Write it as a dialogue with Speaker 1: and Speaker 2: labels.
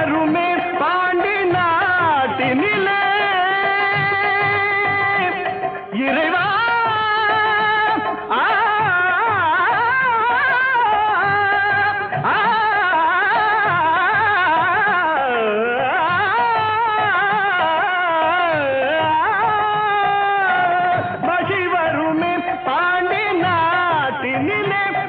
Speaker 1: எல்லாருமே பாண்டி நாட்டினிலே. இறை